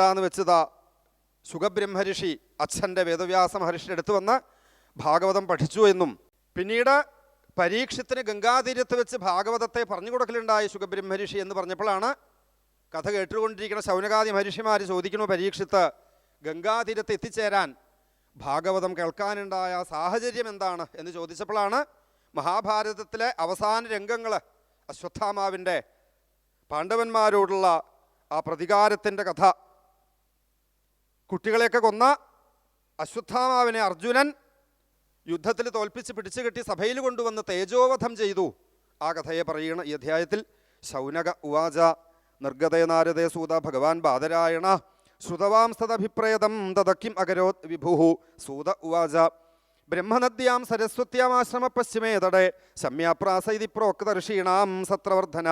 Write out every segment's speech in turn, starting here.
വേണ്ടാന്ന് വെച്ചതാ സുഖബ്രഹ്മഋഷി അച്ഛന്റെ വേദവ്യാസ മഹർഷിയുടെ അടുത്ത് വന്ന് ഭാഗവതം പഠിച്ചു എന്നും. പിന്നീട് പരീക്ഷത്തിന് ഗംഗാതീരത്ത് വെച്ച് ഭാഗവതത്തെ പറഞ്ഞു കൊടുക്കലുണ്ടായി സുഖബ്രഹ്മഋഷി എന്ന് പറഞ്ഞപ്പോഴാണ് കഥ കേട്ടുകൊണ്ടിരിക്കുന്ന ശൗനകാദി മഹർഷിമാർ ചോദിക്കുന്നു പരീക്ഷത്ത് ഗംഗാതീരത്ത് എത്തിച്ചേരാൻ ഭാഗവതം കേൾക്കാനുണ്ടായ സാഹചര്യം എന്താണ് എന്ന് ചോദിച്ചപ്പോഴാണ് മഹാഭാരതത്തിലെ അവസാന രംഗങ്ങൾ അശ്വത്ഥാമാവിന്റെ പാണ്ഡവന്മാരോടുള്ള ആ പ്രതികാരത്തിന്റെ കഥ കുട്ടികളെയൊക്കെ കൊന്ന അശ്വത്ഥാമാവിനെ അർജുനൻ യുദ്ധത്തിൽ തോൽപ്പിച്ച് പിടിച്ചു കെട്ടി സഭയിൽ കൊണ്ടുവന്ന് തേജോവധം ചെയ്തു. ആ കഥയെ പറയുന്ന ഈ അധ്യായത്തിൽ ശൗനക ഉവാച നിർഗതേ നാരദേ സൂത ഭഗവാൻ ബാദരായണ ശ്രുതവാംസ്തദഭിപ്രേതം തദക്കിം അകരോത് വിഭു സൂത ഉവാച ബ്രഹ്മനദ്യാം സരസ്വത്യാമാശ്രമ പശ്ചിമേ തടേ ശമ്യാപ്രാസ ഇതി പ്രോക്ത ഋഷീണാം സത്രവർദ്ധന.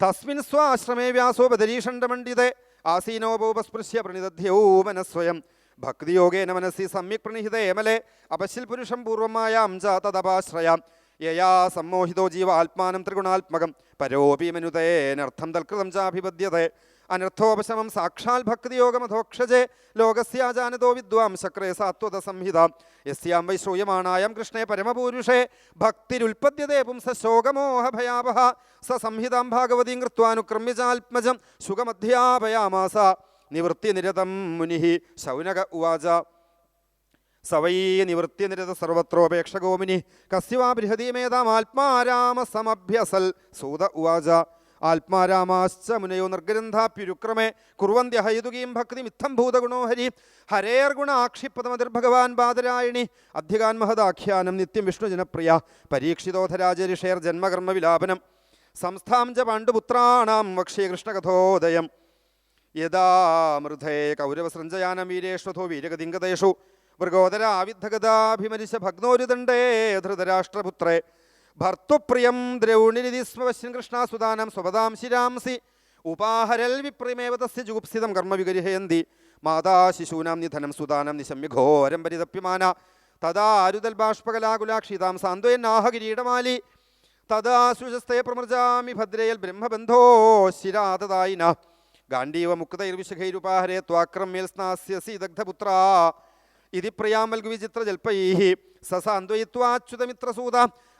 തസ്മിൻ സ്വാശ്രമേ വ്യാസോ ബദരീഷണ്ഡമണ്ഡിതേ ആസീനോപസ്പൃശ്യ പ്രണിതധ്യൗ മനസ്വയം. ഭക്തിയോഗേന മനസ്സി സമ്യക് പ്രണിഹിത മലേ. അപശിൽ പുരുഷം പൂർവമായാം ച തദപാശ്രയാം. യയാ സമ്മോഹിതോ ജീവ ആത്മാനം ത്രിഗുണാത്മകം. പരോപി മനുതേനർത്ഥം തൽകൃതം ചാഭിപദ്യതേ. അനർത്ഥോപശമം സാക്ഷാൽ ഭക്തിയോഗമധോക്ഷജേ ലോകസ്യാജാനതോ വിദ്വാം. ശക്രേ സാത്വത സംഹിത യസ്യാം വൈ ശ്രൂയമാണായം കൃഷ്ണേ പരമപൂരുഷേ. ഭക്തിരുൽപദ്യതേ പുംസശോകമോഹഭയാവഹ സ സംഹിതാം ഭാഗവതീം കൃത്വാനുക്രമ്യജാത്മജം സുഖമധ്യാപയാമാസ. നിവൃത്തിനിരതം മുനി ശൗനക ഉവാച. സവൈ നിവൃത്തിനിരത സർവത്രോപേക്ഷഗോമിനി കസ്യവാ ബൃഹതീമേതാം ആത്മാരാമസമഭ്യസൽ. സൂത ഉവാച. ആത്മാരാമാശ്ച മുനയോ നിർഗ്രന്ഥാപ്യുരുക്രമേ ഭക്തി ഭക്തിമിത്തം ഭൂതഗുണോ ഹരി. ഹരേർഗുണ ആക്ഷിപ്പതമതിർഭഗവാൻ ബാദരായണി. അധ്യകാൻ മഹദാഖ്യാനം നിത്യം വിഷ്ണുജനപ്രിയ പരീക്ഷിതോധരാചരിഷേർ ജന്മകർമ്മ വിലാപനം. സംസ്ഥാം ച പാണ്ഡുപുത്രാണാം വക്ഷേ കൃഷ്ണകഥോദയം. യഥാ മൃധേ കൗരവസൃഞ്ജയാനം വീരേഷ്വഥോ വീരഗതിങ്കതേഷു. മൃഗോദരാവിദ്ധഗതാഭിമരിശ ഭഗ്നോരുദണ്ഡേ ധൃതരാഷ്ട്രപുത്രേ. ഭർത്തുപ്രിയം ദ്രൗണിരിതി സ്മവശ്യൻ കൃഷ്ണാസുദാനം സ്വപദാം ശിരാംസി ഉപാഹരൽ വിപ്രിമേവ തസ്യ ജുഗുപ്സിതം കർമ്മ വിഗരിഹയന്തി മാതാ ശിശൂനാം നിധനം സുദാനം നിശമ്യ ഘോരം പരിതപ്യമാന. തഥാ ആരുതൽ ബാഷ്പകലാകുലാക്ഷിതാം സാന്ത്വയന്നാഹ കിരീടമാലി തഥാ സുജസ്തേ പ്രമൃജാമി ഭദ്രയൽ ബ്രഹ്മബന്ധോ ശിരാതതായിന. ഗാണ്ഡീവ മുക്തൈർവിശഖൈരുപാഹരേ ത്വാക്രമ്യൽ സ്നാസ്യസി ദഗ്ധപുത്ര ഇതി പ്രിയാമൽഗുവിചിത്ര ജൽപ്പൈ സസാന്വയിത്വാച്യുതമിത്രസൂത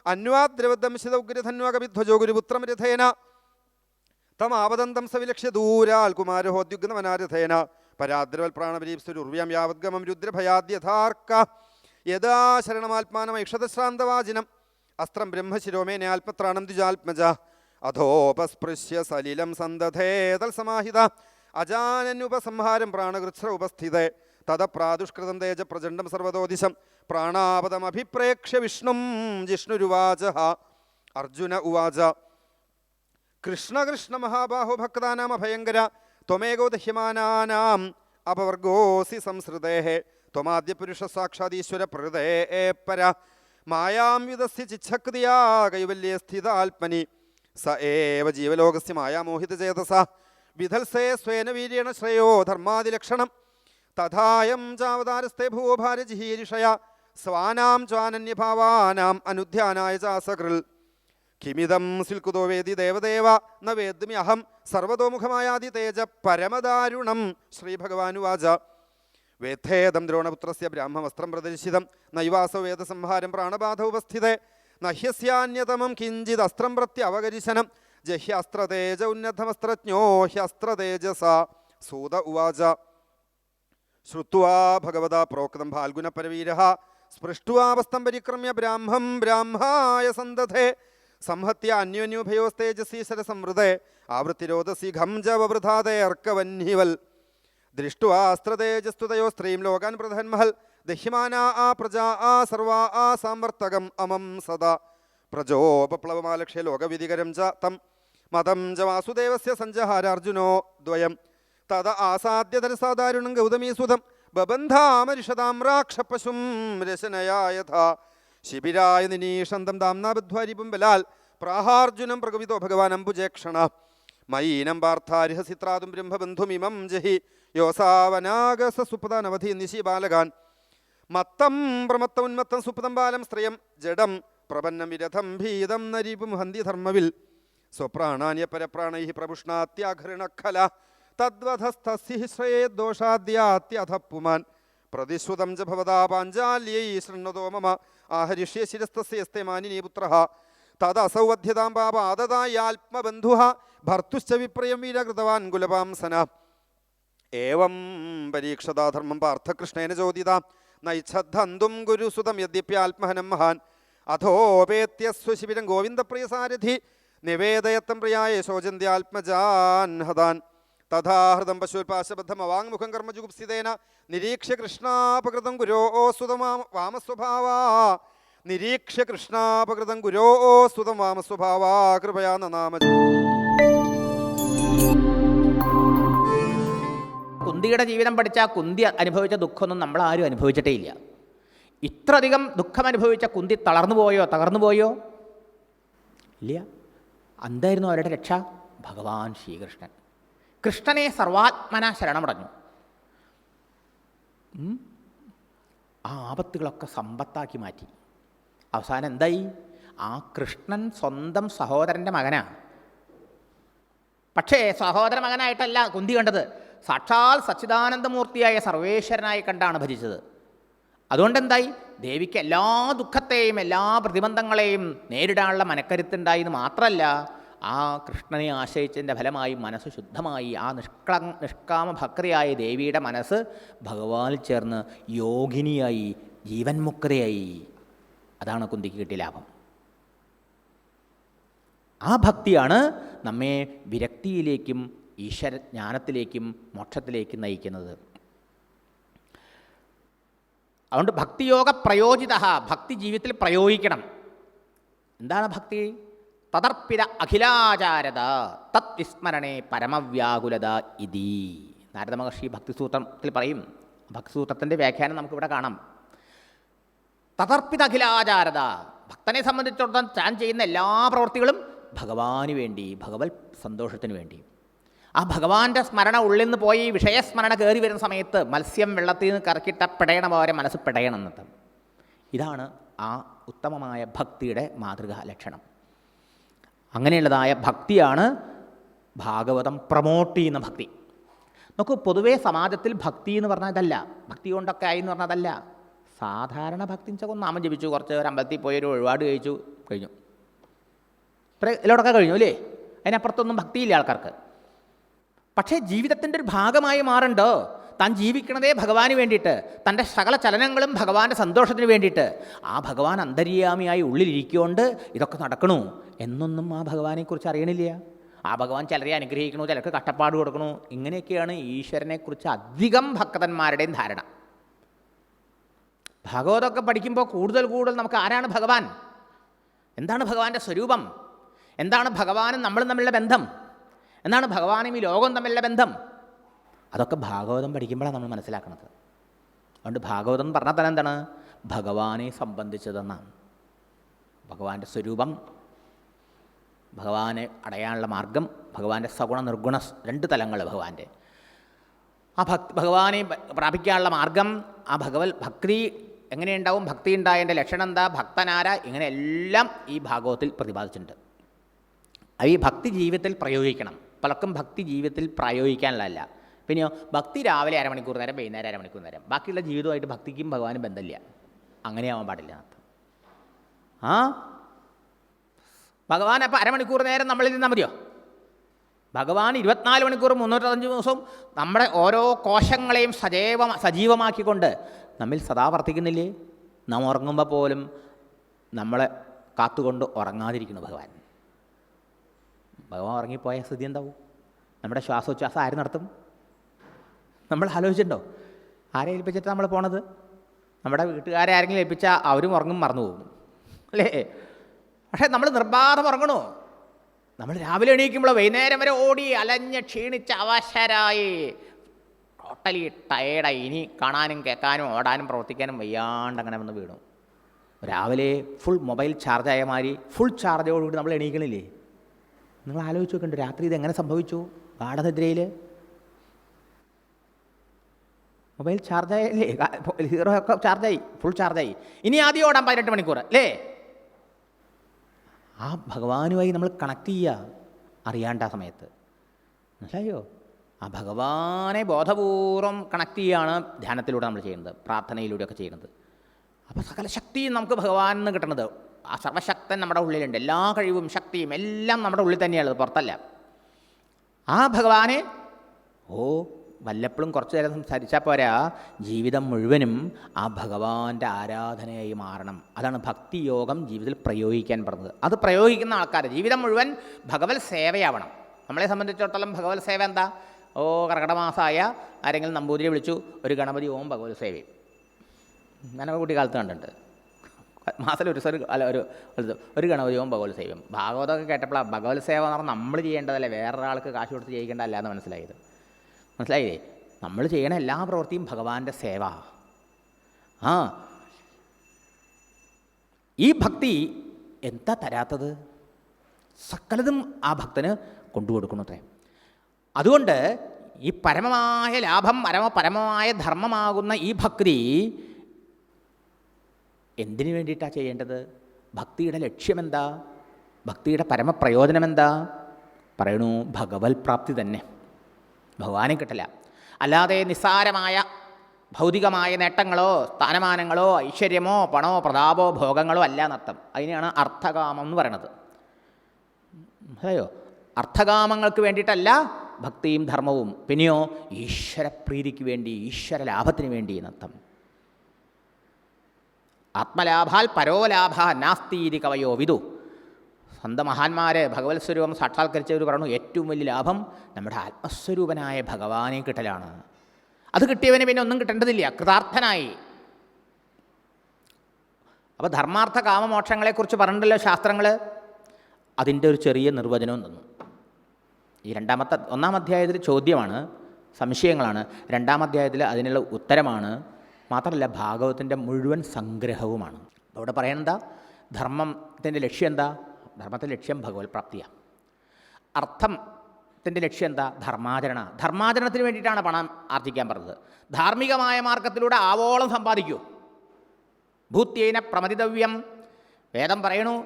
അന്വാദ്രവദംശിത ഉഗ്രധന്വകവിധ്വജോ ഗുരുപുത്രം രഥേന തമാവദന്തം സവിലക്ഷ്യ ദൂരാൽ കുമാരഹോദ്യുഗ്നവനാരഥേന പരാദ്രവൽ പ്രാണപരീപ്സുരുർവ്യം യാവദ്ഗമം രുദ്രഭയാദ്യഥാർക്ക. യഥാ ശരണമാത്മാനമൈക്ഷതശ്രാന്തവാചിനം അസ്ത്രം ബ്രഹ്മശിരോമേന ആത്മത്രാണം ദ്വിജാത്മജ. അധോപസ്പൃശ്യ സലിലം സന്തധേതൽ സമാഹിത അജാനനുപസംഹാരം പ്രാണകൃച്ഛ്ര ഉപസ്ഥിതേ. തദപ്രാദുഷ്കൃതം തേജ പ്രചണ്ഡം സർവതോദിശം. പ്രാണാപദമഭിപ്രേക്ഷ്യ വിഷ്ണും ജിഷ്ണുരുവാച. അർജുന ഉവാച. കൃഷ്ണ കൃഷ്ണ മഹാബാഹോ ഭക്താനാം അഭയങ്കര. ത്വമേകോ ദഹ്യമാനാനാം അപവർഗോസി സംസൃതേ. ത്വമാദ്യ പുരുഷ സാക്ഷാദീശ്വര പ്രഹൃതേ പര. മായാം യുധസ്യ ചിച്ഛക്തിയാ കൈവല്യേ സ്ഥിതാത്മനി. സ ഏവ ജീവലോകസ്യ മായാമോഹിതചേതസ വിധൽസേ സ്വേന വീര്യേണ ശ്രേയോ ധർമാതിലക്ഷണം. തഥായം ചാവതാരസ്തേ ഭൂഭാരജിഹീരിഷയ ഭാരജിഹീരിഷയ സ്വാനാം ചാനന്യഭാവാനാം അനുധ്യാനായ ചാസകൃൽ. കിമിതം സിൽക്കുതോ വേദി ദേവദേവ ന വേദ്മി അഹം സർവതോമുഖമായാതി തേജ പരമദാരുണം ശ്രീഭഗവാനുവാച വേദ്ധേദം ദ്രോണപുത്രസ്യ ബ്രാഹ്മവസ്ത്രം പ്രദർശിതം നൈവാസോ വേദസംഹാരം പ്രാണബാധ ഉപസ്ഥിതേ നഹ്യസ്യാന്യതമം കിഞ്ചിത് അസ്ത്രം പ്രത്യവകരിശനം ജഹ്യസ്ത്രതേജ ഉന്നതമസ്ത്രജ്ഞോ ഹ്യസ്ത്രതേജസ സൂത ഉവാച. ശ്രുത്വാ ഭഗവത പ്രോക്തം ഫാൽഗുനപരവീര സ്പൃഷ്ടുവാവസ്ഥം പരിക്രമ്യ ബ്രാഹ്മം ബ്രാഹ്മായ സന്തധേ സംഹത്യ അന്യോന്യോഭയോസ്തേജസി സംവൃതേ ആവൃത്തിരോധസി ഘം ജവൃഥാതേ അർക്കവന്ഹിവൽ. ദൃഷ്ടുവാസ്ത്രതേജസ്തുതയോ സ്ത്രീം ലോകാൻ പ്രധന്മഹൽ ദഹ്യമാന ആ പ്രജാ ആ സർവാ ആ സാമർത്തകം അമം സദാ. പ്രജോപപ്ലവമാലക്ഷ്യ ലോകവിധികരം ച തം മതം ജ വാസുദേവസ്യ സഞ്ജഹാരാർജുനോ ദ്വയം. തത ആസാദ്യതരസാദാരുണം ഗൗതമീസുതം ബബന്ധാമരിഷതാം രാക്ഷപശും രശനയാ യഥാ ശിബിരായ നിനീഷന്തം ദാംനാബധ്വാരിപും ബലാൽ പ്രാഹാർജുനം പ്രകവിതോ ഭഗവാൻ അംബുജേക്ഷണ. മയീനം പാർത്ഥാരിഹസിത്രാതും ബ്രഹ്മബന്ധുമിമം ജഹി യോസാവനാഗസ സുപ്രതാനവധി നിശി ബാലകാൻ. മത്തം പ്രമത്തം ഉന്മത്തം സുപ്തം ബാലം സ്ത്രീയം ജഡം പ്രപന്നം വിരഥം ഭീതം നരീപും ഹന്തി ധർമ്മവിൽ സ്വപ്രാണാന്യ പരപ്രാണൈ പ്രപുഷ്ണാത്യാഘൃണഖല തദ്വധസ്തസ്യ ശ്രയേ ദോഷാദ്യാത്യഥ പുമാൻ പ്രതിശ്രുതം ച ഭവതാ പാഞ്ചാല്യൈ ശൃണ്ണതോ മമ. ആഹരിഷ്യ ശിരസ്തസ്യസ്തേ മാനിനീ പുത്ര. തദസൗവധ്യതാം പാപാദതായാത്മബന്ധു ഭർത്തുശ്ച വിപ്രയം വീരകൃതവാൻ കുലപാംസന. ഏവം പരീക്ഷതാധർമ്മം പാർത്ഥകൃഷ്ണേന ചോദിത. നൈച്ഛദ്ധന്തും ഗുരുസുതം യദ്യപ്യാത്മഹനം മഹാൻ. അധോപേത്യസ്വശിബിരം ഗോവിന്ദപ്രിയസാരഥി നിവേദയത്തം പ്രിയായ ശോചന്ത്യാത്മജാൻ ഹതാൻ തഥാ ഹൃദം പശുൽപാശബദ്ധമവാങ്മുഖം കർമ്മജുഗുപ്സിതേന നിരീക്ഷ്യ കൃഷ്ണാപകൃതം ഗുരോ ഓ സുതമാ വാമസ്വഭാവ. നിരീക്ഷ്യ കൃഷ്ണാപകൃതം ഗുരോ ഓ സുതം വാമസ്വഭാവ കൃപയാ നാമ കുന്തിയുടെ ജീവിതം പഠിച്ച കുന്തി അനുഭവിച്ച ദുഃഖമൊന്നും നമ്മൾ ആരും അനുഭവിച്ചിട്ടേ ഇല്ല. ഇത്രയധികം ദുഃഖം അനുഭവിച്ച കുന്തി തളർന്നു പോയോ തകർന്നു പോയോ? ഇല്ല. എന്തായിരുന്നു അവരുടെ രക്ഷ? ഭഗവാൻ ശ്രീകൃഷ്ണൻ. കൃഷ്ണനെ സർവാത്മന ശരണമടഞ്ഞു. ആ ആപത്തുകളൊക്കെ സമ്പത്താക്കി മാറ്റി. അവസാനം എന്തായി? ആ കൃഷ്ണൻ സ്വന്തം സഹോദരന്റെ മകനാണ് പക്ഷേ സഹോദര മകനായിട്ടല്ല കുന്തി കണ്ടത്. സാക്ഷാൽ സച്ചിദാനന്ദമൂർത്തിയായ സർവേശ്വരനായി കണ്ടാണ് ഭജിച്ചത്. അതുകൊണ്ട് എന്തായി ദേവിക്ക് എല്ലാ ദുഃഖത്തെയും എല്ലാ പ്രതിബന്ധങ്ങളെയും നേരിടാനുള്ള മനക്കരുത്തുണ്ടായി എന്ന് മാത്രമല്ല ആ കൃഷ്ണനെ ആശ്രയിച്ചതിന്റെ ഫലമായി മനസ്സ് ശുദ്ധമായി ആ നിഷ്കള നിഷ്കാമ ഭക്തിയായ ദേവിയുടെ മനസ്സ് ഭഗവാനിൽ ചേർന്ന് യോഗിനിയായി ജീവൻ മുക്തയായി അതാണ് കുന്തിക്ക് കിട്ടിയ ലാഭം. ആ ഭക്തിയാണ് നമ്മെ വിരക്തിയിലേക്കും ഈശ്വര ജ്ഞാനത്തിലേക്കും മോക്ഷത്തിലേക്കും നയിക്കുന്നത്. അതുകൊണ്ട് ഭക്തിയോഗ പ്രയോജിത ഭക്തി ജീവിതത്തിൽ പ്രയോഗിക്കണം. എന്താണ് ഭക്തി? തദർപ്പിത അഖിലാചാരത തത് വിസ്മരണേ പരമവ്യാകുലത ഇതി. നാരദ മഹർഷി ഭക്തിസൂത്രത്തിൽ പറയും ഭക്തിസൂത്രത്തിന്റെ വ്യാഖ്യാനം നമുക്കിവിടെ കാണാം. തതർപ്പിത അഖിലാചാരത ഭക്തനെ സംബന്ധിച്ചിടത്തോളം താൻ ചെയ്യുന്ന എല്ലാ പ്രവൃത്തികളും ഭഗവാന് വേണ്ടി ഭഗവത് സന്തോഷത്തിന് വേണ്ടി. ആ ഭഗവാന്റെ സ്മരണ ഉള്ളിൽ നിന്ന് പോയി വിഷയസ്മരണ കയറി വരുന്ന സമയത്ത് മത്സ്യം വെള്ളത്തിൽ നിന്ന് കറക്കിട്ട പിടയണ പോലെ മനസ്സ് പിടയണം എന്നത്. ഇതാണ് ആ ഉത്തമമായ ഭക്തിയുടെ മാതൃകാ ലക്ഷണം. അങ്ങനെയുള്ളതായ ഭക്തിയാണ് ഭാഗവതം പ്രമോട്ട് ചെയ്യുന്ന ഭക്തി. നോക്കൂ പൊതുവേ സമാജത്തിൽ ഭക്തി എന്ന് പറഞ്ഞാൽ ഇതല്ല. ഭക്തി കൊണ്ടൊക്കെ ആയി എന്ന് പറഞ്ഞാൽ അതല്ല സാധാരണ ഭക്തി വെച്ചാൽ നാമം ജപിച്ചു കുറച്ച് ഒരു അമ്പലത്തിൽ പോയി ഒരു ഒരുപാട് കഴിച്ചു കഴിഞ്ഞു. ഇത്ര ഇതിലോടൊക്കെ കഴിഞ്ഞു അല്ലേ? അതിനപ്പുറത്തൊന്നും ഭക്തിയില്ല ആൾക്കാർക്ക്. പക്ഷേ ജീവിതത്തിന്റെ ഒരു ഭാഗമായി മാറണ്ടോ? താൻ ജീവിക്കണതേ ഭഗവാന് വേണ്ടിയിട്ട് തന്റെ സകല ചലനങ്ങളും ഭഗവാന്റെ സന്തോഷത്തിന് വേണ്ടിയിട്ട്. ആ ഭഗവാൻ അന്തര്യാമിയായി ഉള്ളിലിരിക്കുകൊണ്ട് ഇതൊക്കെ നടക്കണു. എന്നൊന്നും ആ ഭഗവാനെക്കുറിച്ച് അറിയണില്ല. ആ ഭഗവാൻ ചിലരെ അനുഗ്രഹിക്കണു ചിലർക്ക് കഷ്ടപ്പാട് കൊടുക്കണു ഇങ്ങനെയൊക്കെയാണ് ഈശ്വരനെക്കുറിച്ച് അധികം ഭക്തന്മാരുടെയും ധാരണ. ഭാഗവതമൊക്കെ പഠിക്കുമ്പോൾ കൂടുതൽ കൂടുതൽ നമുക്ക് ആരാണ് ഭഗവാൻ? എന്താണ് ഭഗവാന്റെ സ്വരൂപം? എന്താണ് ഭഗവാനും നമ്മളും തമ്മിലുള്ള ബന്ധം? എന്താണ് ഭഗവാനും ഈ ലോകം തമ്മിലുള്ള ബന്ധം? അതൊക്കെ ഭാഗവതം പഠിക്കുമ്പോഴാണ് നമ്മൾ മനസ്സിലാക്കുന്നത് അതുകൊണ്ട് ഭാഗവതം എന്ന് പറഞ്ഞാൽ തന്നെ എന്താണ്? ഭഗവാനെ സംബന്ധിച്ചതെന്നാണ്. ഭഗവാന്റെ സ്വരൂപം ഭഗവാനെ അടയാനുള്ള മാർഗം ഭഗവാന്റെ സഗുണ നിർഗുണ രണ്ട് തലങ്ങൾ ഭഗവാന്റെ. ആ ഭക്തി ഭഗവാനെ പ്രാപിക്കാനുള്ള മാർഗം ആ ഭഗവത് ഭക്തി എങ്ങനെയുണ്ടാവും ഭക്തി ഉണ്ടായതിന്റെ ലക്ഷണം എന്താ ഭക്തനാര ഇങ്ങനെയെല്ലാം ഈ ഭാഗവത്തിൽ പ്രതിപാദിച്ചിട്ടുണ്ട്. ഈ ഭക്തി ജീവിതത്തിൽ പ്രയോഗിക്കണം. പലർക്കും ഭക്തി ജീവിതത്തിൽ പ്രയോഗിക്കാനുള്ളതല്ല. പിന്നെയോ ഭക്തി രാവിലെ അരമണിക്കൂർ നേരം വൈകുന്നേരം അരമണിക്കൂർ നേരം. ബാക്കിയുള്ള ജീവിതമായിട്ട് ഭക്തിക്കും ഭഗവാനും ബന്ധമില്ല. അങ്ങനെയാവാൻ പാടില്ല. ആ? ഭഗവാൻ അപ്പോൾ അരമണിക്കൂർ നേരം നമ്മളിൽ നിന്നാൽ മതിയോ? ഭഗവാൻ ഇരുപത്തിനാല് മണിക്കൂർ മുന്നൂറ്റഞ്ച് ദിവസവും നമ്മുടെ ഓരോ കോശങ്ങളെയും സജീവ സജീവമാക്കിക്കൊണ്ട് നമ്മിൽ സദാ വർത്തിക്കുന്നില്ലേ? നാം ഉറങ്ങുമ്പോൾ പോലും നമ്മളെ കാത്തുകൊണ്ട് ഉറങ്ങാതിരിക്കുന്നു ഭഗവാൻ. ഭഗവാൻ ഉറങ്ങിപ്പോയ സ്ഥിതി എന്താവും? നമ്മുടെ ശ്വാസോച്ഛ്വാസം ആര് നടത്തും? നമ്മൾ ആലോചിച്ചിട്ടുണ്ടോ? ആരെ ഏൽപ്പിച്ചിട്ട് നമ്മൾ പോണത്? നമ്മുടെ വീട്ടുകാരെ ആരെങ്കിലും ഏൽപ്പിച്ചാൽ അവരും ഉറങ്ങും മറന്നു പോകും. അല്ലേ? പക്ഷേ നമ്മൾ നിർബാധം ഉറങ്ങണോ? നമ്മൾ രാവിലെ എണീക്കുമ്പോൾ വൈകുന്നേരം വരെ ഓടി അലഞ്ഞ് ക്ഷീണിച്ച് അവശരായി. ടോട്ടലി ടയേർഡായി. ഇനി കാണാനും കേൾക്കാനും ഓടാനും പ്രവർത്തിക്കാനും വയ്യാണ്ട് അങ്ങനെ വന്ന് വീണു. രാവിലെ ഫുൾ മൊബൈൽ ചാർജായ മാതിരി ഫുൾ ചാർജോടുകൂടി നമ്മൾ എണീക്കണില്ലേ? നിങ്ങൾ ആലോചിച്ച് നോക്കണ്ട രാത്രി ഇത് എങ്ങനെ സംഭവിച്ചു? ഗാഠനിദ്രയിൽ മൊബൈൽ ചാർജായല്ലേ ഹീറോ ഒക്കെ ചാർജായി ഫുൾ ചാർജായി ഇനി ആദ്യം ഓടാൻ പതിനെട്ട് മണിക്കൂർ അല്ലേ? ആ ഭഗവാനുമായി നമ്മൾ കണക്ട് ചെയ്യുക അറിയാണ്ട സമയത്ത്. മനസ്സിലായോ? ആ ഭഗവാനെ ബോധപൂർവം കണക്ട് ചെയ്യുകയാണ് ധ്യാനത്തിലൂടെ നമ്മൾ ചെയ്യുന്നത് പ്രാർത്ഥനയിലൂടെയൊക്കെ ചെയ്യുന്നത്. അപ്പോൾ സകല ശക്തിയും നമുക്ക് ഭഗവാനിൽ നിന്ന് കിട്ടുന്നത്. ആ സർവശക്തൻ നമ്മുടെ ഉള്ളിലുണ്ട്. എല്ലാ കഴിവും ശക്തിയും എല്ലാം നമ്മുടെ ഉള്ളിൽ തന്നെയാണ് പുറത്തല്ല. ആ ഭഗവാനെ ഓ വല്ലപ്പോഴും കുറച്ചു നേരം സംസാരിച്ചാൽ പോരാ. ജീവിതം മുഴുവനും ആ ഭഗവാന്റെ ആരാധനയായി മാറണം. അതാണ് ഭക്തിയോഗം ജീവിതത്തിൽ പ്രയോഗിക്കാൻ പറഞ്ഞത്. അത് പ്രയോഗിക്കുന്ന ആൾക്കാർ ജീവിതം മുഴുവൻ ഭഗവത് സേവയാവണം. നമ്മളെ സംബന്ധിച്ചിടത്തോളം ഭഗവത് സേവ എന്താ? ഓ കർക്കടമാസമായ ആരെങ്കിലും നമ്പൂതിരി വിളിച്ചു ഒരു ഗണപതി ഓം ഭഗവത് സേവയും ഞാനൊക്കെ കുട്ടിക്കാലത്ത് കണ്ടിട്ടുണ്ട്. മാസത്തിൽ ഒരു ഒരു അല്ല ഒരു ഒരു- ഗണപതിയും ഭഗവത് സേവയും ഭാഗവതമൊക്കെ കേട്ടപ്പോഴാണ് ഭഗവത് സേവ എന്ന് പറഞ്ഞാൽ നമ്മൾ ചെയ്യേണ്ടതല്ലേ? വേറൊരാൾക്ക് കാശ് കൊടുത്ത് ചെയ്യിക്കേണ്ടതല്ല എന്ന് മനസ്സിലായത്. മനസ്സിലായില്ലേ? നമ്മൾ ചെയ്യണ എല്ലാ പ്രവൃത്തിയും ഭഗവാന്റെ സേവ. ആ. ഈ ഭക്തി എന്താ തരാത്തത്? സകലതും ആ ഭക്തന് കൊണ്ടുകൊടുക്കണത്രേ. അതുകൊണ്ട് ഈ പരമമായ ലാഭം പരമ പരമമായ ധർമ്മമാകുന്ന ഈ ഭക്തി എന്തിനു വേണ്ടിയിട്ടാണ് ചെയ്യേണ്ടത്? ഭക്തിയുടെ ലക്ഷ്യമെന്താ? ഭക്തിയുടെ പരമപ്രയോജനം എന്താ പറയണു ഭഗവത് പ്രാപ്തി തന്നെ. ഭഗവാനെ കിട്ടില്ല. അല്ലാതെ നിസ്സാരമായ ഭൗതികമായ നേട്ടങ്ങളോ സ്ഥാനമാനങ്ങളോ ഐശ്വര്യമോ പണമോ പ്രതാപോ ഭോഗങ്ങളോ അല്ല എന്നർത്ഥം. അതിനെയാണ് അർത്ഥകാമം എന്ന് പറയണത്. അതെയോ അർത്ഥകാമങ്ങൾക്ക് വേണ്ടിയിട്ടല്ല ഭക്തിയും ധർമ്മവും. പിന്നെയോ ഈശ്വരപ്രീതിക്ക് വേണ്ടി ഈശ്വര ലാഭത്തിന് വേണ്ടി എന്നർത്ഥം. ആത്മലാഭാൽ പരോലാഭ നാസ്തീതി കവയോ വിദു. സ്വന്തം മഹാന്മാരെ ഭഗവത് സ്വരൂപം സാക്ഷാത്കരിച്ചവർ പറഞ്ഞു ഏറ്റവും വലിയ ലാഭം നമ്മുടെ ആത്മസ്വരൂപനായ ഭഗവാനെ കിട്ടലാണ്. അത് കിട്ടിയവന് പിന്നെ ഒന്നും കിട്ടേണ്ടതില്ല കൃതാർത്ഥനായി. അപ്പോൾ ധർമാർത്ഥ കാമമോക്ഷങ്ങളെക്കുറിച്ച് പറഞ്ഞിട്ടല്ലോ ശാസ്ത്രങ്ങൾ അതിന്റെ ഒരു ചെറിയ നിർവചനവും തന്നു. ഈ രണ്ടാമത്തെ ഒന്നാം അധ്യായത്തിൽ ചോദ്യമാണ് സംശയങ്ങളാണ്. രണ്ടാം അധ്യായത്തിൽ അതിനുള്ള ഉത്തരമാണ് മാത്രമല്ല ഭാഗവതത്തിന്റെ മുഴുവൻ സംഗ്രഹവുമാണ്. അവിടെ പറയണ ധർമ്മത്തിന്റെ ലക്ഷ്യം എന്താ? ധർമ്മത്തിന്റെ ലക്ഷ്യം ഭഗവത് പ്രാപ്തിയാണ്. അർത്ഥത്തിന്റെ ലക്ഷ്യം എന്താ? ധർമാചരണ. ധർമാചരണത്തിന് വേണ്ടിയിട്ടാണ് പണം ആർജിക്കാൻ പറഞ്ഞത്. ധാർമ്മികമായ മാർഗത്തിലൂടെ ആവോളം സമ്പാദിക്കൂ. ഭൂത്യേന പ്രമതിതവ്യം വേദം പറയണു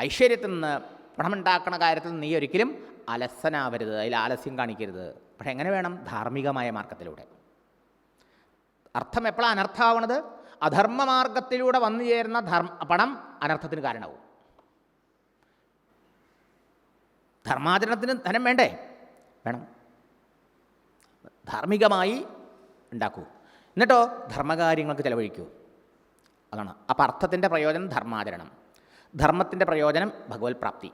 ഐശ്വര്യത്തിൽ നിന്ന് പണമുണ്ടാക്കുന്ന കാര്യത്തിൽ നീ ഒരിക്കലും അലസനാവരുത്. അതിൽ ആലസ്യം കാണിക്കരുത്. പക്ഷെ എങ്ങനെ വേണം? ധാർമ്മികമായ മാർഗത്തിലൂടെ. അർത്ഥം എപ്പോഴാണ് അനർത്ഥമാവണത്? അധർമ്മ മാർഗത്തിലൂടെ വന്നു ചേരുന്ന ധർമ്മ പണം അനർത്ഥത്തിന് കാരണവും ധർമാചരണത്തിന് ധനം വേണ്ടേ? വേണം. ധാർമ്മികമായി ഉണ്ടാക്കൂ. എന്നിട്ടോ ധർമ്മകാര്യങ്ങൾക്ക് ചിലവഴിക്കൂ. അതാണ്. അപ്പം അർത്ഥത്തിന്റെ പ്രയോജനം ധർമാചരണം. ധർമ്മത്തിന്റെ പ്രയോജനം ഭഗവത് പ്രാപ്തി.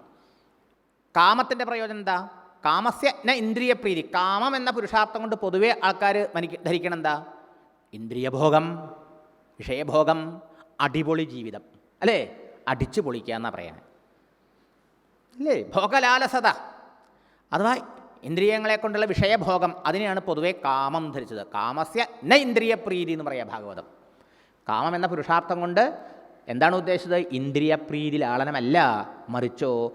കാമത്തിന്റെ പ്രയോജനം എന്താ? കാമസ്യ ന ഇന്ദ്രിയപ്രീതി. കാമം എന്ന പുരുഷാർത്ഥം കൊണ്ട് പൊതുവേ ആൾക്കാർ മനിക്ക് ധരിക്കണം എന്താ? ഇന്ദ്രിയഭോഗം വിഷയഭോഗം അടിപൊളി ജീവിതം. അല്ലേ? അടിച്ചു പൊളിക്കുക എന്നാണ് പറയാൻ. അല്ലേ? ഭോഗലാലസത. അഥവാ ഇന്ദ്രിയങ്ങളെ കൊണ്ടുള്ള വിഷയഭോഗം അതിനെയാണ് പൊതുവേ കാമം ധരിച്ചത്. കാമസ്യ ന ഇന്ദ്രിയപ്രീതി എന്ന് പറയാം ഭാഗവതം. കാമം എന്ന പുരുഷാർത്ഥം കൊണ്ട് എന്താണ് ഉദ്ദേശിച്ചത്? ഇന്ദ്രിയ ഇന്ദ്രിയപ്രീതി ലാളനമല്ല മറിച്ചോ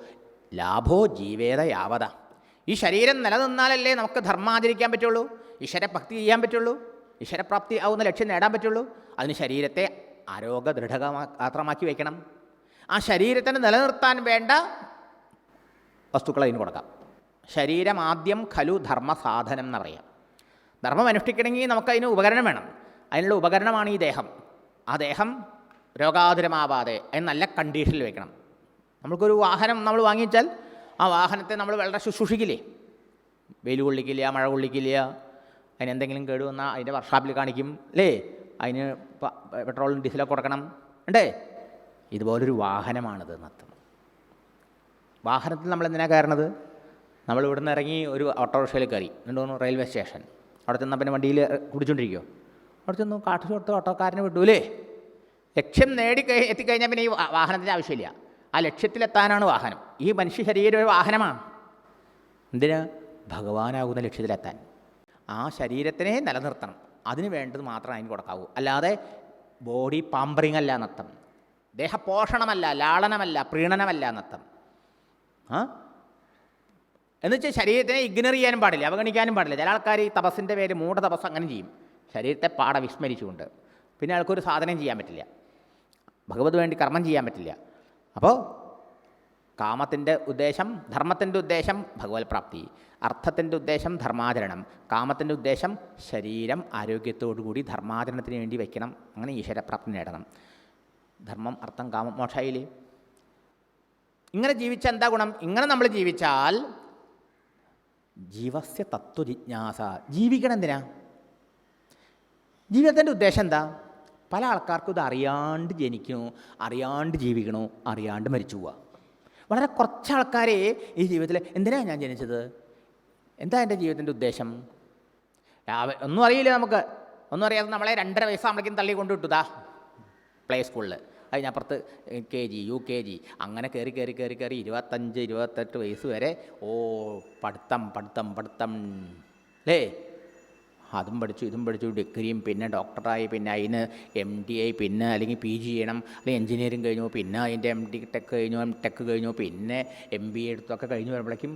ലാഭോ ജീവേത യാവത. ഈ ശരീരം നിലനിന്നാലല്ലേ നമുക്ക് ധർമ്മം ആചരിക്കാൻ പറ്റുള്ളൂ? ഈശ്വരഭക്തി ചെയ്യാൻ പറ്റുള്ളൂ? ഈശ്വരപ്രാപ്തി ആവുന്ന ലക്ഷ്യം നേടാൻ പറ്റുള്ളൂ? അതിന് ശരീരത്തെ ആരോഗ്യ ദൃഢമാത്രമാക്കി വയ്ക്കണം. ആ ശരീരത്തിന് നിലനിർത്താൻ വേണ്ട വസ്തുക്കൾ അതിന് കൊടുക്കാം. ശരീരം ആദ്യം ഖലു ധർമ്മസാധനം എന്നറിയാം. ധർമ്മം അനുഷ്ഠിക്കണമെങ്കിൽ നമുക്കതിന് ഉപകരണം വേണം. അതിനുള്ള ഉപകരണമാണ് ഈ ദേഹം. ആ ദേഹം രോഗാതുരമാവാതെ അത് നല്ല കണ്ടീഷനിൽ വെക്കണം. നമ്മൾക്കൊരു വാഹനം നമ്മൾ വാങ്ങിച്ചാൽ ആ വാഹനത്തെ നമ്മൾ വളരെ ശുശ്രൂഷിക്കില്ലേ? വെയിൽ കൊള്ളിക്കില്ല മഴ കൊള്ളിക്കില്ല അതിന് എന്തെങ്കിലും കേട് വന്നാൽ അതിന്റെ വർക്ക്ഷോപ്പിൽ കാണിക്കും അല്ലേ? അതിന് പെട്രോളും ഡീസലൊക്കെ കൊടുക്കണം. ഉണ്ടേ? ഇതുപോലൊരു വാഹനമാണിത് നത്തം വാഹനത്തിൽ നമ്മൾ എന്തിനാണ് കയറണത്? നമ്മൾ ഇവിടുന്ന് ഇറങ്ങി ഒരു ഓട്ടോറിക്ഷയിൽ കയറി. എന്നിട്ട് തോന്നുന്നു റെയിൽവേ സ്റ്റേഷൻ. അവിടെ ചെന്നാൽ പിന്നെ വണ്ടിയിൽ കുടിച്ചോണ്ടിരിക്കുമോ അവിടെ ചെന്നു കാട്ടു കൊടുത്ത് ഓട്ടോക്കാരനെ വിട്ടൂലേ ലക്ഷ്യം നേടി കഴി- എത്തിക്കഴിഞ്ഞാൽ പിന്നെ ഈ വാഹനത്തിന്റെ ആവശ്യമില്ല. ആ ലക്ഷ്യത്തിലെത്താനാണ് വാഹനം. ഈ മനുഷ്യ ശരീരം ഒരു വാഹനമാണ്. എന്തിന്? ഭഗവാനാകുന്ന ലക്ഷ്യത്തിലെത്താൻ. ആ ശരീരത്തിനെ നിലനിർത്തണം. അതിന് വേണ്ടത് മാത്രം അതിന് കൊടുക്കാവൂ. അല്ലാതെ ബോഡി പാമ്പറിങ് അല്ല എന്നർത്ഥം. ദേഹപോഷണമല്ല ലാളനമല്ല പ്രീണനമല്ല എന്നർത്ഥം. ആ? എന്നുവെച്ചാൽ ശരീരത്തിനെ ഇഗ്നർ ചെയ്യാനും പാടില്ല അവഗണിക്കാനും പാടില്ല. ചില ആൾക്കാർ ഈ തപസ്സിന്റെ പേര് മൂഢ തപസ് അങ്ങനെ ചെയ്യും. ശരീരത്തെ പാട വിസ്മരിച്ചുകൊണ്ട്. പിന്നെ ആൾക്കൊരു സാധനം ചെയ്യാൻ പറ്റില്ല. ഭഗവത് വേണ്ടി കർമ്മം ചെയ്യാൻ പറ്റില്ല. അപ്പോൾ കാമത്തിന്റെ ഉദ്ദേശം ധർമ്മത്തിന്റെ ഉദ്ദേശം ഭഗവത് പ്രാപ്തി. അർത്ഥത്തിന്റെ ഉദ്ദേശം ധർമാചരണം. കാമത്തിന്റെ ഉദ്ദേശം ശരീരം ആരോഗ്യത്തോടുകൂടി ധർമാചരണത്തിന് വേണ്ടി വയ്ക്കണം. അങ്ങനെ ഈശ്വരപ്രാപ്തി നേടണം. ധർമ്മം അർത്ഥം കാമം മോക്ഷയില്ലേ? ഇങ്ങനെ ജീവിച്ച എന്താ ഗുണം? ഇങ്ങനെ നമ്മൾ ജീവിച്ചാൽ ജീവസ്യ തത്വജിജ്ഞാസ ജീവിക്കണം എന്തിനാ? ജീവിതത്തിന്റെ ഉദ്ദേശം എന്താ? പല ആൾക്കാർക്കും ഇത് അറിയാണ്ട് ജനിക്കണു അറിയാണ്ട് ജീവിക്കണു അറിയാണ്ട് മരിച്ചു പോവുക വളരെ കുറച്ച് ആൾക്കാരെ ഈ ജീവിതത്തിൽ എന്തിനാണ് ഞാൻ ജനിച്ചത്? എന്താ എന്റെ ജീവിതത്തിന്റെ ഉദ്ദേശം? രാവിലെ ഒന്നും അറിയില്ല നമുക്ക്. ഒന്നും അറിയാതെ നമ്മളെ രണ്ടര വയസ്സാകുമ്പോഴേക്കും തള്ളി കൊണ്ടു വിട്ടുതാ പ്ലേ സ്കൂളിൽ അതിനപ്പുറത്ത് K G U K G അങ്ങനെ കയറി കയറി കയറി കയറി ഇരുപത്തഞ്ച് ഇരുപത്തെട്ട് വയസ്സ് വരെ ഓ പഠിത്തം പഠിത്തം പഠിത്തം. അല്ലേ അതും പഠിച്ചു ഇതും പഠിച്ചു ഡിഗ്രിയും പിന്നെ ഡോക്ടറായി പിന്നെ അതിന് എം ഡി ആയി പിന്നെ അല്ലെങ്കിൽ പി ജി ചെയ്യണം അല്ലെങ്കിൽ എഞ്ചിനീയറിംഗ് കഴിഞ്ഞു പിന്നെ അതിന്റെ എം ഡി ടെക് കഴിഞ്ഞു എം ടെക് കഴിഞ്ഞു പിന്നെ എം ബി എ എടുത്തൊക്കെ കഴിഞ്ഞു വരുമ്പോഴേക്കും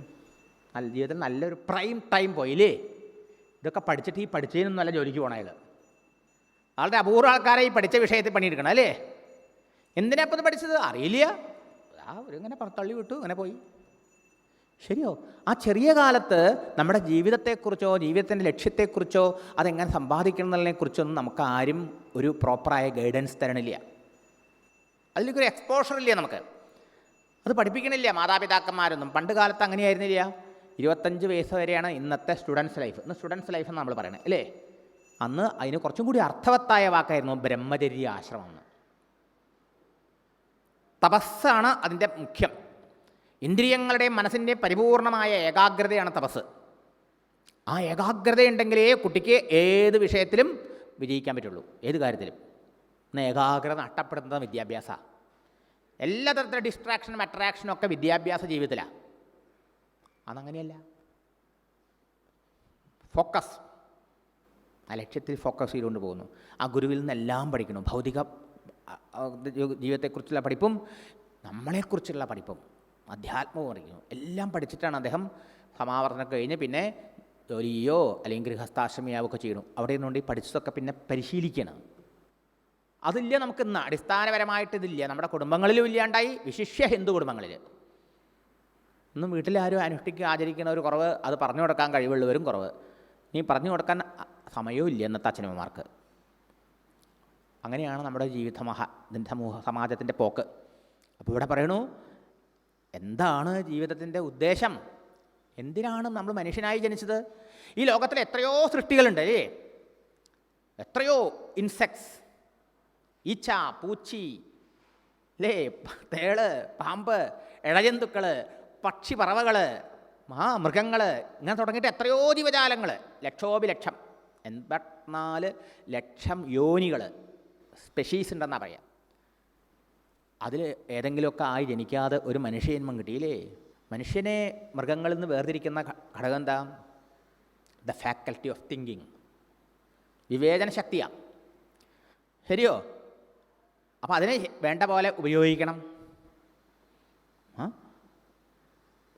നല്ല ജീവിതത്തിൽ നല്ലൊരു പ്രൈം ടൈം പോയില്ലേ ഇതൊക്കെ പഠിച്ചിട്ട് ഈ പഠിച്ചതിനൊന്നും അല്ല ജോലിക്ക് പോകണത് വളരെ അപൂർവ ആൾക്കാരെ ഈ പഠിച്ച വിഷയത്തിൽ പണിയെടുക്കണം അല്ലേ? എന്തിനാ അപ്പം പഠിച്ചത്? അറിയില്ല. ആ ഇങ്ങനെ പുറത്തള്ളി വിട്ടു അങ്ങനെ പോയി. ശരിയോ? ആ ചെറിയ കാലത്ത് നമ്മുടെ ജീവിതത്തെക്കുറിച്ചോ ജീവിതത്തിന്റെ ലക്ഷ്യത്തെക്കുറിച്ചോ അതെങ്ങനെ സമ്പാദിക്കണം എന്നുള്ളതിനെക്കുറിച്ചൊന്നും നമുക്ക് ആരും ഒരു പ്രോപ്പറായ ഗൈഡൻസ് തരണില്ല. അതിലേക്കൊരു എക്സ്പോഷർ ഇല്ല നമുക്ക്. അത് പഠിപ്പിക്കണില്ല മാതാപിതാക്കന്മാരൊന്നും. പണ്ട് കാലത്ത് അങ്ങനെയായിരുന്നില്ല. ഇരുപത്തഞ്ച് വയസ്സ് വരെയാണ് ഇന്നത്തെ സ്റ്റുഡൻസ് ലൈഫ് ഇന്ന് സ്റ്റുഡൻസ് ലൈഫ് എന്ന് നമ്മൾ പറയണത് അല്ലേ? അന്ന് അതിന് കുറച്ചും കൂടി അർത്ഥവത്തായ വാക്കായിരുന്നു ബ്രഹ്മചര്യ ആശ്രമം എന്ന്. തപസ്സാണ് അതിന്റെ മുഖ്യം. ഇന്ദ്രിയങ്ങളുടെയും മനസ്സിന്റെ പരിപൂർണമായ ഏകാഗ്രതയാണ് തപസ്. ആ ഏകാഗ്രത ഉണ്ടെങ്കിലേ കുട്ടിക്ക് ഏത് വിഷയത്തിലും വിജയിക്കാൻ പറ്റുള്ളൂ. ഏത് കാര്യത്തിലും. ഇന്ന് ഏകാഗ്രത നഷ്ടപ്പെടുന്നത് വിദ്യാഭ്യാസ. എല്ലാ തരത്തിലുള്ള ഡിസ്ട്രാക്ഷനും അട്രാക്ഷനും ഒക്കെ വിദ്യാഭ്യാസ ജീവിതത്തിലാണ് അതങ്ങനെയല്ല. ഫോക്കസ് ആ ലക്ഷ്യത്തിൽ ഫോക്കസ് ചെയ്തുകൊണ്ട് പോകുന്നു. ആ ഗുരുവിൽ നിന്നെല്ലാം പഠിക്കണം ഭൗതിക ജീവിതത്തെക്കുറിച്ചുള്ള പഠിപ്പും നമ്മളെക്കുറിച്ചുള്ള പഠിപ്പും അധ്യാത്മവും അറിയുന്നു എല്ലാം പഠിച്ചിട്ടാണ് അദ്ദേഹം സമാവർത്തനം കഴിഞ്ഞ് പിന്നെ ജോലിയോ അല്ലെങ്കിൽ ഗൃഹസ്ഥാശ്രമിയോ ഒക്കെ ചെയ്യണം അവിടെ നിന്നുകൊണ്ട് പഠിച്ചതൊക്കെ പിന്നെ പരിശീലിക്കണം അതില്ല നമുക്ക് ഇന്ന് അടിസ്ഥാനപരമായിട്ട് ഇതില്ല. നമ്മുടെ കുടുംബങ്ങളിലും ഇല്ലാണ്ടായി. വിശിഷ്യ ഹിന്ദു കുടുംബങ്ങളിൽ. ഇന്നും വീട്ടിലാരും അനുഷ്ഠിക്കുക ആചരിക്കുന്ന ഒരു കുറവ് അത് പറഞ്ഞു കൊടുക്കാൻ കഴിവുള്ളവരും കുറവ്. നീ പറഞ്ഞു കൊടുക്കാൻ സമയവും ഇല്ല ഇന്നത്തെ അച്ഛനമ്മമാർക്ക്. അങ്ങനെയാണ് നമ്മുടെ ജീവിത മഹ സമൂഹ സമാജത്തിന്റെ പോക്ക്. അപ്പോൾ ഇവിടെ പറയണു എന്താണ് ജീവിതത്തിന്റെ ഉദ്ദേശം? എന്തിനാണ് നമ്മൾ മനുഷ്യനായി ജനിച്ചത്? ഈ ലോകത്തിൽ എത്രയോ സൃഷ്ടികളുണ്ട് അല്ലേ? എത്രയോ ഇൻസെക്ട്സ് ഈച്ച പൂച്ചി അല്ലേ? തേൾ പാമ്പ് ഇഴജന്തുക്കൾ പക്ഷി പറവകൾ ആ മൃഗങ്ങൾ ഇങ്ങനെ തുടങ്ങിയിട്ട് എത്രയോ ജീവജാലങ്ങൾ ലക്ഷോപിലക്ഷം എൺപത്തിനാല് ലക്ഷം യോനികൾ സ്പെഷീസ് ഉണ്ടെന്നാണ് പറയാം. അതിൽ ഏതെങ്കിലുമൊക്കെ ആയി ജനിക്കാതെ ഒരു മനുഷ്യജന്മം കിട്ടിയില്ലേ? മനുഷ്യനെ മൃഗങ്ങളിൽ നിന്ന് വേർതിരിക്കുന്ന ഘടകം എന്താ? ദ ഫാക്കൽറ്റി ഓഫ് തിങ്കിങ് വിവേചന ശക്തിയാണ് ശരിയോ? അപ്പോൾ അതിനെ വേണ്ട പോലെ ഉപയോഗിക്കണം?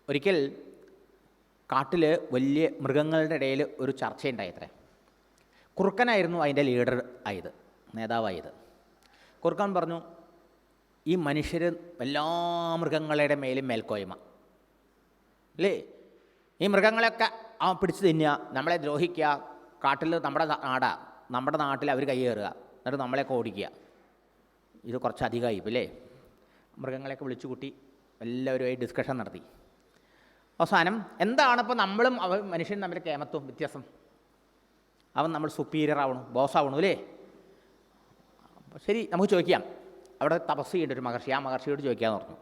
ഒരിക്കൽ കാട്ടിൽ വലിയ മൃഗങ്ങളുടെ ഇടയിൽ ഒരു ചർച്ചയുണ്ടായത്രേ കുറുക്കനായിരുന്നു അതിന്റെ ലീഡർ ആയത്. നേതാവായത്. കുർക്കാൻ പറഞ്ഞു ഈ മനുഷ്യർ എല്ലാ മൃഗങ്ങളുടെ മേലും മേൽക്കോയ്മ. അല്ലേ? ഈ മൃഗങ്ങളെയൊക്കെ ആ പിടിച്ചു തിന്നുക നമ്മളെ ദ്രോഹിക്കുക കാട്ടിൽ നമ്മുടെ നാടാ നമ്മുടെ നാട്ടിൽ അവർ കയ്യേറുക എന്നിട്ട് നമ്മളെയൊക്കെ ഓടിക്കുക. ഇത് കുറച്ച് അല്ലേ? മൃഗങ്ങളെയൊക്കെ വിളിച്ചു കൂട്ടി എല്ലാവരുമായി ഡിസ്കഷൻ നടത്തി. അവസാനം എന്താണ് ഇപ്പോൾ നമ്മളും അവ മനുഷ്യനും തമ്മിൽ കേമത്വം വ്യത്യാസം? അവൻ നമ്മൾ സുപ്പീരിയർ ആവണം ബോസ് ആവണം അല്ലേ? ശരി നമുക്ക് ചോദിക്കാം. അവിടെ തപസ് ചെയ്യേണ്ട ഒരു മഹർഷി ആ മഹർഷിയോട് ചോദിക്കാമെന്ന് പറഞ്ഞു.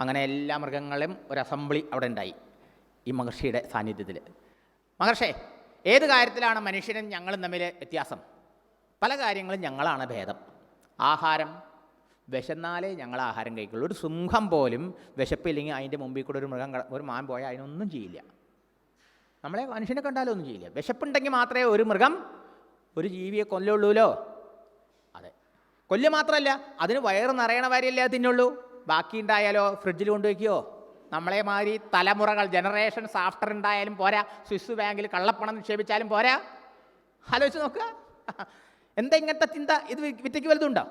അങ്ങനെ എല്ലാ മൃഗങ്ങളും ഒരു അസംബ്ലി അവിടെ ഉണ്ടായി ഈ മഹർഷിയുടെ സാന്നിധ്യത്തിൽ മഹർഷേ ഏത് കാര്യത്തിലാണ് മനുഷ്യനും ഞങ്ങളും തമ്മിൽ വ്യത്യാസം? പല കാര്യങ്ങളും ഞങ്ങളാണ് ഭേദം. ആഹാരം വിശന്നാലേ ഞങ്ങൾ ആഹാരം കഴിക്കുള്ളൂ. ഒരു സിംഹം പോലും വിശപ്പില്ലെങ്കിൽ അതിന്റെ മുമ്പിൽ കൂടെ ഒരു മൃഗം ഒരു മാൻ പോയാൽ അതിനൊന്നും ചെയ്യില്ല. നമ്മളെ മനുഷ്യനെ കണ്ടാലും ഒന്നും ചെയ്യില്ല. വിശപ്പുണ്ടെങ്കിൽ മാത്രമേ ഒരു മൃഗം ഒരു ജീവിയെ കൊല്ലുള്ളൂല്ലോ കൊല്ലുക മാത്രമല്ല അതിന് വയറ് നിറയണ വരെയല്ലേ അത് തിന്നുള്ളൂ. ബാക്കി ഉണ്ടായാലോ ഫ്രിഡ്ജിൽ കൊണ്ടുവയ്ക്കുകയോ നമ്മളെ മാതിരി തലമുറകൾ ജനറേഷൻസ് ആഫ്റ്റർ ഉണ്ടായാലും പോരാ. സ്വിസ് ബാങ്കിൽ കള്ളപ്പണം നിക്ഷേപിച്ചാലും പോരാ. ആലോചിച്ച് നോക്കുക. എന്താ ഇങ്ങനത്തെ ചിന്ത? ഇത് വിറ്റയ്ക്ക് വലുതുണ്ടോ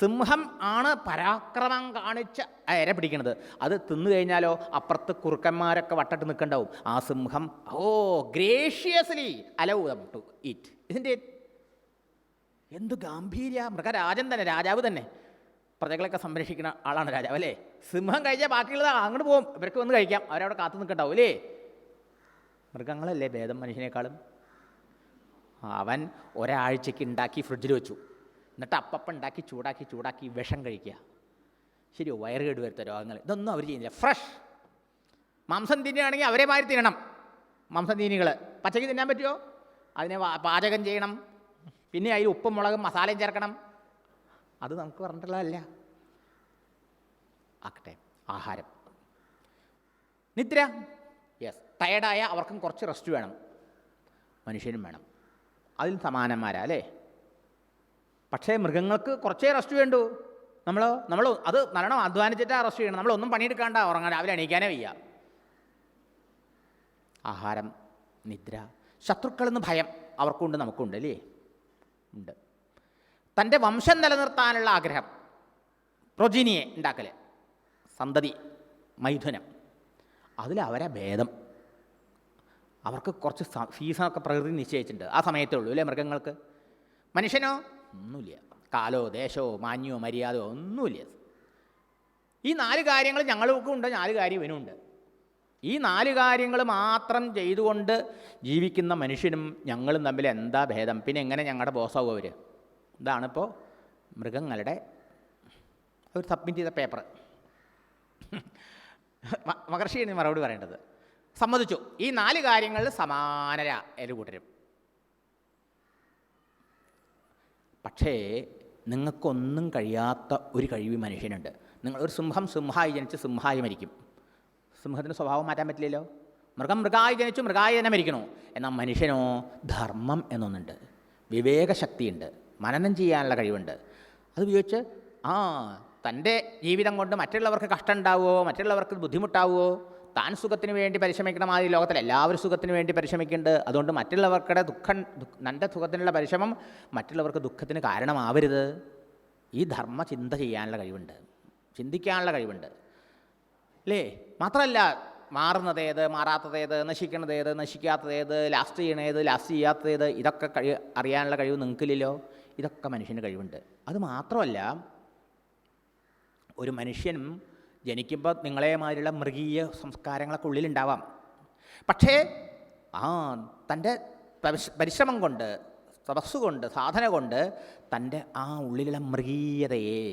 സിംഹം ആണ് പരാക്രമം കാണിച്ച ഇര പിടിക്കണത്. അത് തിന്നു കഴിഞ്ഞാലോ അപ്പുറത്ത് കുറുക്കന്മാരൊക്കെ വട്ടട്ട് നിൽക്കണ്ടാവും. ആ സിംഹം oh graciously allow to eat ഇതിന്റെ എന്ത് ഗാംഭീര്യ? മൃഗരാജൻ തന്നെ രാജാവ് തന്നെ. പ്രജകളൊക്കെ സംരക്ഷിക്കുന്ന ആളാണ് രാജാവ് അല്ലേ? സിംഹം കഴിച്ചാൽ ബാക്കിയുള്ളത് അങ്ങോട്ട് പോകും. ഇവർക്ക് വന്ന് കഴിക്കാം. അവരവിടെ കാത്തു നിൽക്കണ്ടാവും അല്ലേ മൃഗങ്ങളല്ലേ ഭേദം മനുഷ്യനേക്കാളും? അവൻ ഒരാഴ്ചയ്ക്ക് ഉണ്ടാക്കി ഫ്രിഡ്ജിൽ വെച്ചു. എന്നിട്ട് അപ്പപ്പം ഉണ്ടാക്കി ചൂടാക്കി ചൂടാക്കി വിഷം കഴിക്കുക. ശരിയോ വയറ് കേട് വരുത്ത രോഗങ്ങൾ. ഇതൊന്നും അവർ ചെയ്യുന്നില്ല. ഫ്രഷ്. മാംസം തിന്നുകയാണെങ്കിൽ അവരെ മാതിരി തിന്നണം. മാംസം തീനികൾ പച്ചയ്ക്ക് തിന്നാൻ പറ്റുമോ? അതിനെ പാചകം ചെയ്യണം. പിന്നെ അതിൽ ഉപ്പും മുളകും മസാലയും ചേർക്കണം. അത് നമുക്ക് പറഞ്ഞിട്ടുള്ളതല്ല. ആക്കട്ടെ. ആഹാരം. നിദ്ര. യെസ് ടയർഡായ അവർക്കും കുറച്ച് റെസ്റ്റ് വേണം. മനുഷ്യനും വേണം. അതിൽ സമാനന്മാരാ അല്ലേ? പക്ഷേ മൃഗങ്ങൾക്ക് കുറച്ചേ റെസ്റ്റ് വേണ്ടു. നമ്മൾ നമ്മൾ അത് നല്ലോണം അധ്വാനിച്ചിട്ടാ റെസ്റ്റ് ചെയ്യണം നമ്മളൊന്നും പണിയെടുക്കാണ്ട ഉറങ്ങാൻ. രാവിലെ എണീക്കാനേ വയ്യ. ആഹാരം നിദ്ര. ശത്രുക്കളെന്ന് ഭയം അവർക്കുണ്ട് നമുക്കുണ്ട് അല്ലേ? ഉണ്ട്. തന്റെ വംശം നിലനിർത്താനുള്ള ആഗ്രഹം. പ്രൊജിനിയെ ഉണ്ടാക്കൽ സന്തതി മൈഥുനം. അതിൽ അവരെ ഭേദം. അവർക്ക് കുറച്ച് ഫീസൊക്കെ പ്രകൃതി നിശ്ചയിച്ചിട്ടുണ്ട്. ആ സമയത്തേ ഉള്ളൂ അല്ലേ മൃഗങ്ങൾക്ക്? മനുഷ്യനോ? ഒന്നുമില്ല. കാലോ ദേശമോ മാന്യോ മര്യാദയോ ഒന്നുമില്ല. ഈ നാല് കാര്യങ്ങൾ ഞങ്ങൾക്കും ഉണ്ട് നാല് കാര്യം ഇവനുണ്ട് ഈ നാല് കാര്യങ്ങൾ മാത്രം ചെയ്തുകൊണ്ട് ജീവിക്കുന്ന മനുഷ്യനും ഞങ്ങളും തമ്മിൽ എന്താ ഭേദം? പിന്നെ എങ്ങനെ ഞങ്ങളുടെ ബോസാവും അവർ ഇതാണിപ്പോൾ മൃഗങ്ങളുടെ അവർ സബ്മിറ്റ് ചെയ്ത പേപ്പർ മഹർഷിയാണ് മറുപടി പറയേണ്ടത്. സമ്മതിച്ചു. ഈ നാല് കാര്യങ്ങളിൽ സമാനര ഏത് കൂട്ടരും. പക്ഷേ നിങ്ങൾക്കൊന്നും കഴിയാത്ത ഒരു കഴിവ് മനുഷ്യനുണ്ട്. നിങ്ങളൊരു സിംഹം സിംഹായി ജനിച്ച് സിംഹായി മരിക്കും. സിംഹത്തിന്റെ സ്വഭാവം മാറ്റാൻ പറ്റില്ലല്ലോ? മൃഗം മൃഗായി ജനിച്ചു മൃഗായി തന്നെ മരിക്കണോ. എന്നാൽ മനുഷ്യനോ ധർമ്മം എന്നൊന്നുണ്ട്. വിവേകശക്തിയുണ്ട്. മനനം ചെയ്യാനുള്ള കഴിവുണ്ട്. അത് ഉപയോഗിച്ച് ആ തന്റെ ജീവിതം കൊണ്ട് മറ്റുള്ളവർക്ക് കഷ്ടം ഉണ്ടാവുമോ മറ്റുള്ളവർക്ക് ബുദ്ധിമുട്ടാവുമോ? താൻ സുഖത്തിന് വേണ്ടി പരിശ്രമിക്കണമാതിരി ലോകത്തിൽ എല്ലാവരും സുഖത്തിന് വേണ്ടി പരിശ്രമിക്കുന്നുണ്ട്. അതുകൊണ്ട് മറ്റുള്ളവർക്കുടെ ദുഃഖം തന്റെ സുഖത്തിനുള്ള പരിശ്രമം മറ്റുള്ളവർക്ക് ദുഃഖത്തിന് കാരണമാവരുത്. ഈ ധർമ്മ ചിന്ത ചെയ്യാനുള്ള കഴിവുണ്ട്. ചിന്തിക്കാനുള്ള കഴിവുണ്ട്. അല്ലേ മാത്രമല്ല മാറുന്നതേത് മാറാത്തതേത് നശിക്കണതേത് നശിക്കാത്തതേത് ലാസ്റ്റ് ചെയ്യണേത് ലാസ്റ്റ് ചെയ്യാത്തതേത് ഇതൊക്കെ കഴിവ് അറിയാനുള്ള കഴിവ് നിങ്ങൾക്കില്ലല്ലോ? ഇതൊക്കെ മനുഷ്യന് കഴിവുണ്ട്. അത് മാത്രമല്ല ഒരു മനുഷ്യനും ജനിക്കുമ്പോൾ നിങ്ങളെ മാതിരിയുള്ള മൃഗീയ സംസ്കാരങ്ങളൊക്കെ ഉള്ളിലുണ്ടാവാം. പക്ഷേ ആ തന്റെ പരിശ്രമം കൊണ്ട് തപസ് കൊണ്ട് സാധന കൊണ്ട് തന്റെ ആ ഉള്ളിലുള്ള മൃഗീയതയെ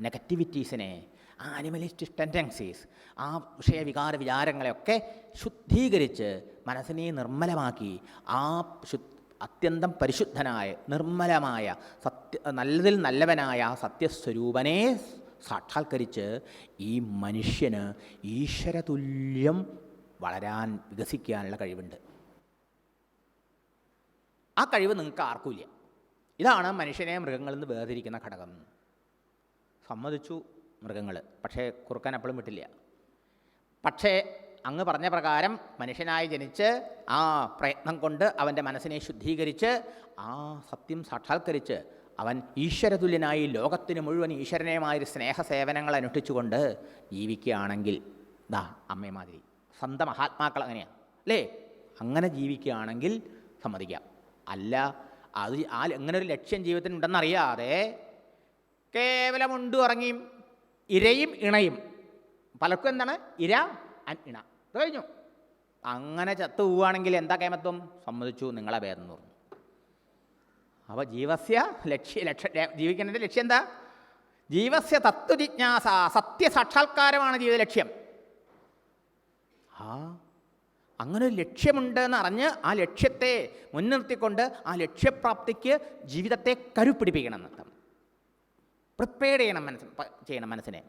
നെഗറ്റിവിറ്റീസിനെ ആനിമലിസ്റ്റിക് ടെൻഡൻസീസ് ആ വിഷയവികാര വിചാരങ്ങളെയൊക്കെ ശുദ്ധീകരിച്ച് മനസ്സിനെ നിർമ്മലമാക്കി ആ ശു അത്യന്തം പരിശുദ്ധനായ നിർമ്മലമായ സത്യ നല്ലതിൽ നല്ലവനായ സത്യസ്വരൂപനെ സാക്ഷാത്കരിച്ച് ഈ മനുഷ്യന് ഈശ്വരതുല്യം വളരാൻ വികസിക്കാനുള്ള കഴിവുണ്ട്. ആ കഴിവ് നിങ്ങൾക്ക് ആർക്കുമില്ല. ഇതാണ് മനുഷ്യനെ മൃഗങ്ങളിൽ നിന്ന് വേർതിരിക്കുന്ന ഘടകം. സമ്മതിച്ചു. മൃഗങ്ങൾ. പക്ഷേ കുറുക്കൻ അപ്പോഴും വിട്ടില്ല. പക്ഷേ അങ്ങ് പറഞ്ഞ പ്രകാരം മനുഷ്യനായി ജനിച്ച് ആ പ്രയത്നം കൊണ്ട് അവന്റെ മനസ്സിനെ ശുദ്ധീകരിച്ച് ആ സത്യം സാക്ഷാത്കരിച്ച് അവൻ ഈശ്വരതുല്യനായി ലോകത്തിന് മുഴുവൻ ഈശ്വരനെയുമായൊരു സ്നേഹസേവനങ്ങൾ അനുഷ്ഠിച്ചുകൊണ്ട് ജീവിക്കുകയാണെങ്കിൽ ദാ അമ്മേമാതിരി സ്വന്തം മഹാത്മാക്കൾ അങ്ങനെയാണ് അല്ലേ? അങ്ങനെ ജീവിക്കുകയാണെങ്കിൽ സമ്മതിക്കാം. അല്ല അത് ആ അങ്ങനെ ഒരു ലക്ഷ്യം ജീവിതത്തിനുണ്ടെന്നറിയാതെ കേവലം ഉണ്ടു ഇറങ്ങിയും ഇരയും ഇണയും. പലർക്കും എന്താണ്? ഇര ഇണ. അത് കഴിഞ്ഞു. അങ്ങനെ ചത്തു പോവുകയാണെങ്കിൽ എന്താ കേമത്വം? സമ്മതിച്ചു. നിങ്ങളെ ഭേദം പറഞ്ഞു. അപ്പോൾ ജീവസ്യ ലക്ഷ്യ ലക്ഷ ജീവിക്കുന്നതിന്റെ ലക്ഷ്യം എന്താ? ജീവസ്യ തത്വജിജ്ഞാസ സത്യസാക്ഷാത്കാരമാണ് ജീവിത ലക്ഷ്യം. ആ അങ്ങനെ ഒരു ലക്ഷ്യമുണ്ട് എന്ന് അറിഞ്ഞ് ആ ലക്ഷ്യത്തെ മുൻനിർത്തിക്കൊണ്ട് ആ ലക്ഷ്യപ്രാപ്തിക്ക് ജീവിതത്തെ കരുപ്പിടിപ്പിക്കണം എന്നർത്ഥം പ്രിപ്പയർ ചെയ്യണം മനസ്സ് ചെയ്യണം മനസ്സിനെ.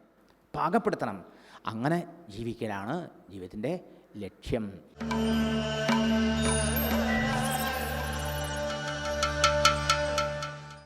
പാകപ്പെടുത്തണം. അങ്ങനെ ജീവിക്കലാണ് ജീവിതത്തിന്റെ ലക്ഷ്യം.